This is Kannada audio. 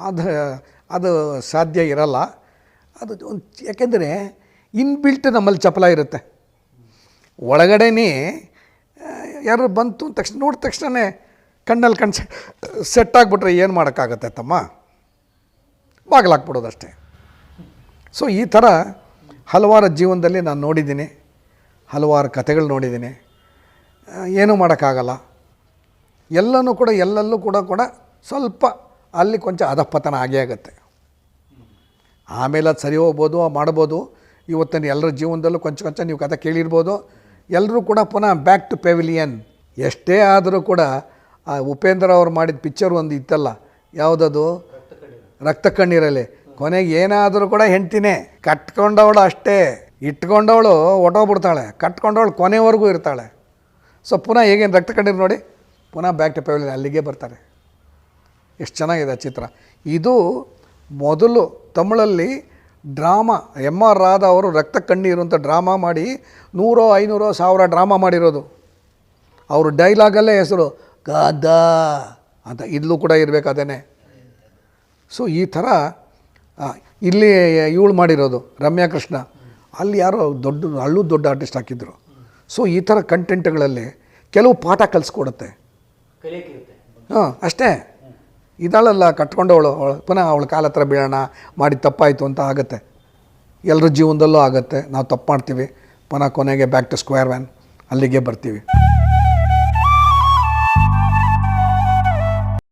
ಅದು ಅದು ಸಾಧ್ಯ ಇರಲ್ಲ. ಅದು ಒಂದು ಯಾಕೆಂದರೆ ಇನ್ಬಿಲ್ಟ್ ನಮ್ಮಲ್ಲಿ ಚಪಲ ಇರುತ್ತೆ. ಒಳಗಡೆನೇ ಯಾರು ಬಂತು ತಕ್ಷಣ ನೋಡಿದ ತಕ್ಷಣ ಕಣ್ಣಲ್ಲಿ ಕಣ್ ಸೆಟ್ ಆಗಿಬಿಟ್ರೆ ಏನು ಮಾಡೋಕ್ಕಾಗತ್ತೆ ತಮ್ಮ? ಬಾಗಿಲಾಕ್ಬಿಡೋದಷ್ಟೇ. ಸೊ ಈ ಥರ ಹಲವಾರು ಜೀವನದಲ್ಲಿ ನಾನು ನೋಡಿದ್ದೀನಿ. ಹಲವಾರು ಕಥೆಗಳು ನೋಡಿದ್ದೀನಿ. ಏನೂ ಮಾಡೋಕ್ಕಾಗಲ್ಲ. ಎಲ್ಲನೂ ಕೂಡ, ಎಲ್ಲಲ್ಲೂ ಕೂಡ ಕೂಡ ಸ್ವಲ್ಪ ಅಲ್ಲಿ ಕೊಂಚ ಅಧಃಪತನ ಆಗೇ ಆಗುತ್ತೆ. ಆಮೇಲೆ ಅದು ಸರಿ ಹೋಗ್ಬೋದು ಮಾಡ್ಬೋದು. ಇವತ್ತಿನ ಎಲ್ಲರ ಜೀವನದಲ್ಲೂ ಕೊಂಚ ಕೊಂಚ ನೀವು ಕಥೆ ಕೇಳಿರ್ಬೋದು. ಎಲ್ಲರೂ ಕೂಡ ಪುನಃ ಬ್ಯಾಕ್ ಟು ಪೆವಿಲಿಯನ್ ಎಷ್ಟೇ ಆದರೂ ಕೂಡ ಆ ಉಪೇಂದ್ರ ಅವ್ರು ಮಾಡಿದ ಪಿಕ್ಚರ್ ಒಂದು ಇತ್ತಲ್ಲ, ಯಾವುದದು? ರಕ್ತ ಕಣ್ಣೀರಲ್ಲಿ. ಕೊನೆಗೆ ಏನಾದರೂ ಕೂಡ ಹೆಂಡ್ತೀನಿ, ಕಟ್ಕೊಂಡವಳು ಅಷ್ಟೇ. ಇಟ್ಕೊಂಡವಳು ಒಟ್ಟೋಗ್ಬಿಡ್ತಾಳೆ, ಕಟ್ಕೊಂಡವಳು ಕೊನೆವರೆಗೂ ಇರ್ತಾಳೆ. ಸೊ ಪುನಃ ಹೇಗೇನು ರಕ್ತ ಕಣ್ಣೀರು ನೋಡಿ, ಪುನಃ ಬ್ಯಾಕ್ ಟು ಪೆವಿಲಿಯನ್ ಅಲ್ಲಿಗೆ ಬರ್ತಾರೆ. ಎಷ್ಟು ಚೆನ್ನಾಗಿದೆ ಆ ಚಿತ್ರ. ಇದು ಮೊದಲು ತಮಿಳಲ್ಲಿ ಡ್ರಾಮಾ ಎಂ ಆರ್ ರಾಧ ಅವರು ರಕ್ತ ಕಣ್ಣೀರು ಅಂತ ಡ್ರಾಮಾ ಮಾಡಿ ನೂರೋ ಐನೂರೋ ಸಾವಿರ ಡ್ರಾಮಾ ಮಾಡಿರೋದು. ಅವರು ಡೈಲಾಗಲ್ಲೇ ಹೆಸರು ಗಾದ ಅಂತ ಇಲ್ಲೂ ಕೂಡ ಇರಬೇಕು ಅದೇನೆ ಸೊ ಈ ಥರ ಇಲ್ಲಿ ಇವಳು ಮಾಡಿರೋದು ರಮ್ಯಾ ಕೃಷ್ಣ. ಅಲ್ಲಿ ಯಾರೋ ದೊಡ್ಡ ಅಲ್ಲೂ ದೊಡ್ಡ ಆರ್ಟಿಸ್ಟ್ ಹಾಕಿದ್ರು. ಸೊ ಈ ಥರ ಕಂಟೆಂಟ್ಗಳಲ್ಲಿ ಕೆಲವು ಪಾಠ ಕಲಿಸ್ಕೊಡುತ್ತೆ. ಹಾಂ ಅಷ್ಟೇ. ಇದ್ದಾಳಲ್ಲ ಕಟ್ಕೊಂಡವಳು. ಅವಳು ಪುನಃ ಅವಳ ಕಾಲ ಹತ್ರ ಬೀಳೋಣ, ಮಾಡಿ ತಪ್ಪಾಯಿತು ಅಂತ ಆಗುತ್ತೆ. ಎಲ್ಲರ ಜೀವನದಲ್ಲೂ ಆಗುತ್ತೆ. ನಾವು ತಪ್ಪು ಮಾಡ್ತೀವಿ. ಪುನಃ ಕೊನೆಗೆ ಬ್ಯಾಕ್ ಟು ಸ್ಕ್ವೇರ್ ವ್ಯಾನ್ ಅಲ್ಲಿಗೆ ಬರ್ತೀವಿ.